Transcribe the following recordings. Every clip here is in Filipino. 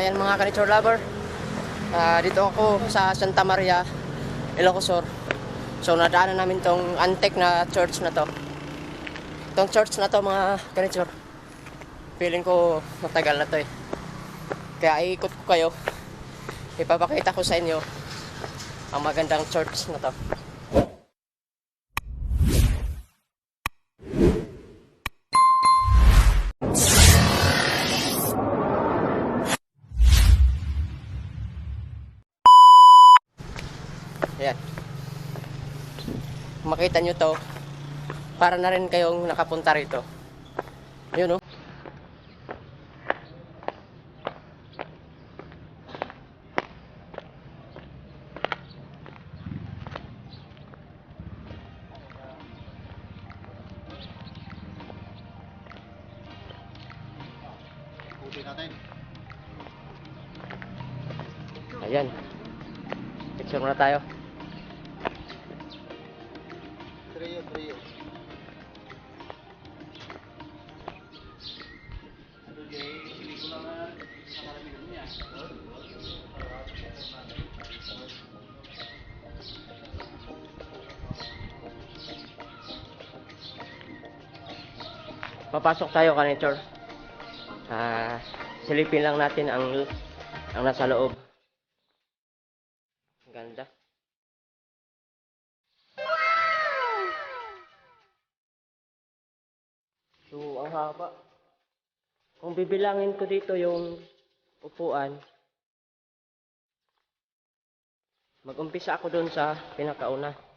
ayan mga ka-nature lover. Ah, dito ako sa Santa Maria, Ilocosur. So nadaanan namin tong antique na church na to. Itong church na to mga ka-nature. Feeling ko matagal na to eh. Kaya iikot ko kayo. Ipapakita ko sa inyo ang magandang church na to. Ayan. Makita nyo to, para na rin kayong nakapunta rito. Yun oh. Ayan. Picture muna tayo. Papasok tayo kanitor. Ah, silipin lang natin ang ang nasa loob. Ang Ganda. So, ang haba. Kung bibilangin ko dito yung upuan, mag-umpisa ako doon sa pinakauna.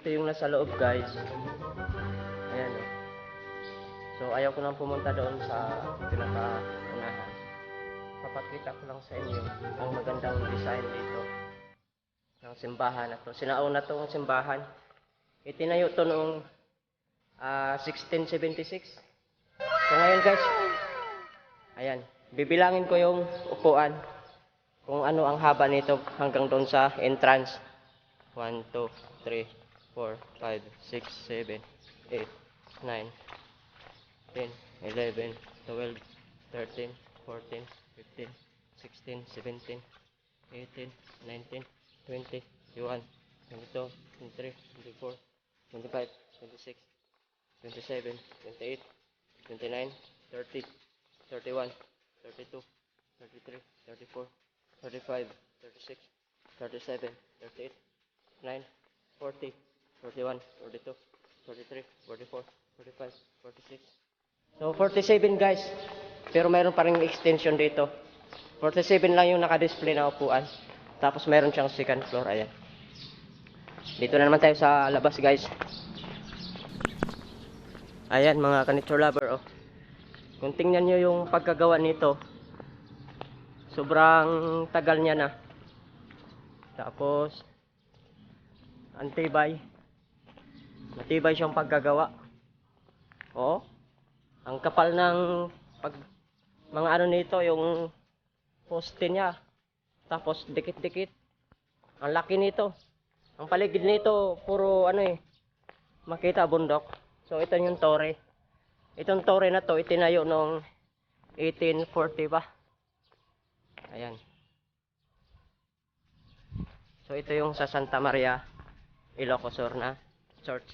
Ito yung nasa loob guys. Ayan oh. So, ayaw ko nang pumunta doon sa pinaka-unahan. Papakita ko lang sa inyo ang magandang design dito ng simbahan na to. Sinauna tong simbahan. Itinayo to noong ah, 1676. So, ngayon guys, ayan, bibilangin ko yung upuan kung ano ang haba nito hanggang doon sa entrance. 1, 2, 3, 4, 5, 6, 7, 8, 9, 10, 11, 12, 13, 14, 15, 16, 17, 18, 19, 20, 21, 22, 23, 24, 25, 26, 27, 28, 29, 30, 31, 32, 33, 34, 35, 36, 37, 38, 9, 40, 41, 42, 43, 44, 45, 46. So 47 guys. Pero mayroon pa rin extension dito. 47 lang yung naka-display na upuan. Tapos mayroon siyang second floor. Ayan. Dito na naman tayo sa labas guys. Ayan mga kanitor lover oh. Kung tingnan nyo yung pagkagawa nito, sobrang tagal niya na. Tapos, antibay. Matibay siyang pagkagawa. Oo. Ang kapal ng pag mga ano nito, yung poste niya. Tapos dikit-dikit. Ang laki nito. Ang paligid nito, puro ano eh, makita bundok. So ito yung tore. Itong tore na to, itinayo noong 1840 ba? Ayan. So ito yung sa Santa Maria, Ilocosur na church.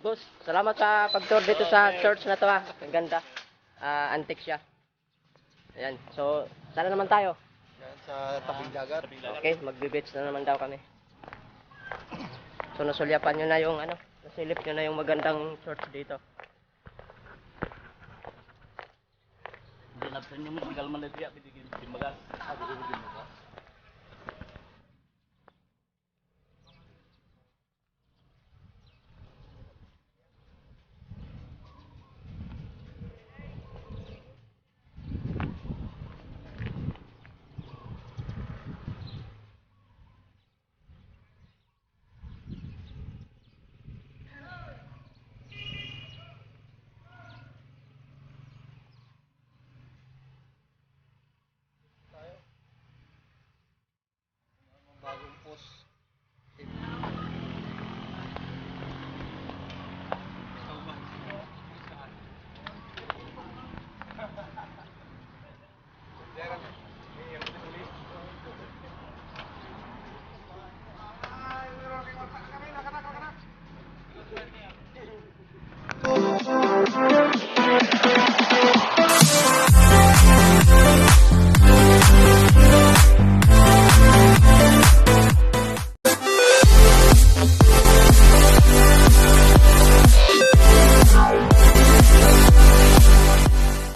Boss, salamat sa pag-tour dito sa church na to ah. Ang ganda. Ah, antique siya. Ayan. So, sana naman tayo. Yan sa tabing dagat. Okay, magbe-beach na naman daw kami. So, nasulyapan nyo na yung ano, nasilip nyo na yung magandang church dito. Hindi na sa inyo mo, tinggal man na siya, bitigin,